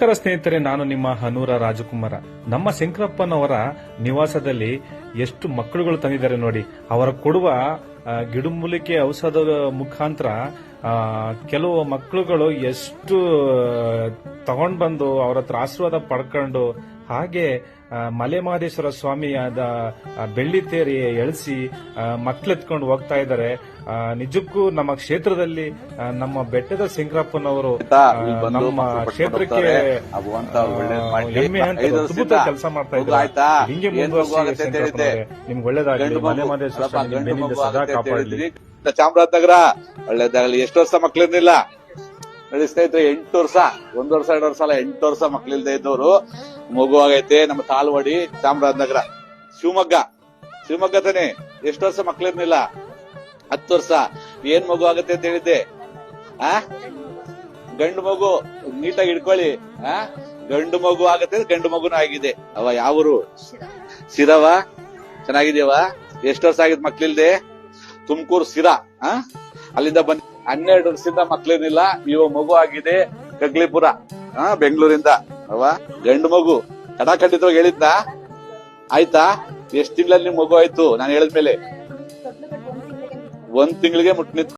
ನಮಸ್ಕಾರ ಸ್ನೇಹಿತರೆ, ನಾನು ನಿಮ್ಮ ಹನೂರ ರಾಜಕುಮಾರ. ನಮ್ಮ ಶಂಕರಪ್ಪನವರ ನಿವಾಸದಲ್ಲಿ ಎಷ್ಟು ಮಕ್ಕಳುಗಳು ತಂದಿದ್ದಾರೆ ನೋಡಿ. ಅವರ ಕೊಡುವ ಗಿಡಮೂಲಿಕೆ ಔಷಧದ ಮುಖಾಂತರ ಕೆಲವು ಮಕ್ಕಳುಗಳು ಎಷ್ಟು ತಗೊಂಡ್ ಬಂದು ಅವರ ಹತ್ರ ಆಶೀರ್ವಾದ ಪಡ್ಕೊಂಡು ಹಾಗೆ ಆ, ಮಲೆ ಮಹದೇಶ್ವರ ಸ್ವಾಮಿಯಾದ ಆ, ಬೆಳ್ಳಿ ತೇರಿ ಎಳಿಸಿ ಮಕ್ಕಳೆತ್ಕೊಂಡು ಹೋಗ್ತಾ ಇದ್ದಾರೆ. ನಿಜಕ್ಕೂ ನಮ್ಮ ಕ್ಷೇತ್ರದಲ್ಲಿ ನಮ್ಮ ಬೆಟ್ಟದ ಬಂದು ನಮ್ಮ ಕ್ಷೇತ್ರಕ್ಕೆ. ಹೆಮ್ಮೆ ಅಂತ ಅದ್ಭುತ ಕೆಲಸ ಮಾಡ್ತಾ ಇದ್ದಾರೆ? ಹಿಂಗೆ ಮುಂದುವರಿಸಿ ನಿಮ್ಗೆ ಒಳ್ಳೇದಾಗಲಿ. ಗಂಡು ಮಲೆ ಮಗು. ಮಹದೇಶ್ವರ ಅಲ್ಲಪ್ಪ, ಸ್ವಾಮಿ ಸದಾ ಕಾಪಾಡಲಿ. ಚಾಮರಾಜನಗರ ಒಳ್ಳೇದಾಗಲಿ. ಎಷ್ಟು ವರ್ಷ ಮಕ್ಳಿರ್ಲಿಲ್ಲ? ನೋಡಿ ಸ್ನೇಹಿತರೆ ಎಂಟು ವರ್ಷ, ಒಂದ್ ವರ್ಷ, ಎರಡು ವರ್ಷ ಅಲ್ಲ, ಎಂಟು ವರ್ಷ ಮಕ್ಳಿಲ್ದೇ ಇದ್ದವರು. ಮಗು ಆಗೈತೆ, ನಮ್ಮ ತಾಳ್ವಾಡಿ, ಚಾಮರಾಜನಗರ. ಶಿವಮೊಗ್ಗ. ಶಿವಮೊಗ್ಗ ತಾನೆ, ಎಷ್ಟು ವರ್ಷ ಮಕ್ಳಿರ್ಲಿಲ್ಲ ಹತ್ತು ವರ್ಷ. ಏನ್ ಮಗು ಆಗತ್ತೆ ಅಂತ ಹೇಳಿದ್ದೆ. ಆ? ಗಂಡು ಮಗು, ನೀಟಾಗಿ ಇಡ್ಕೊಳ್ಳಿ ಆ? ಗಂಡು ಮಗು ಆಗತ್ತೆ ಗಂಡು ಮಗುನೂ ಆಗಿದೆ. ಅವ ಯಾವರು? ಸಿರವ ಚೆನ್ನಾಗಿದ್ಯವ? ಎಷ್ಟು ವರ್ಷ ಆಗಿದ್ ಮಕ್ಳಿಲ್ದೆ ತುಮಕೂರು ಸಿರಾ ಅಲ್ಲಿಂದ ಬಂದ್ ಹನ್ನೆರಡು ವರ್ಷದಿಂದ ಮಕ್ಳೇನಿಲ್ಲ ಇವ ಮಗು ಆಗಿದೆ ಕಗ್ಲಿಪುರ. ಹಾ ಬೆಂಗಳೂರಿಂದ. ಅವ ಗಂಡು ಮಗು. ಕಡ ಖಂಡಿತವಾಗಿ ಹೇಳಿದ್ದ ಆಯ್ತಾ? ಎಷ್ಟ್ ತಿಂಗಳಲ್ಲಿ ಮಗು ಆಯ್ತು? ನಾನು ಹೇಳಿದ್ಮೇಲೆ. ಒಂದ್ ತಿಂಗಳಿಗೆ ಮುಟ್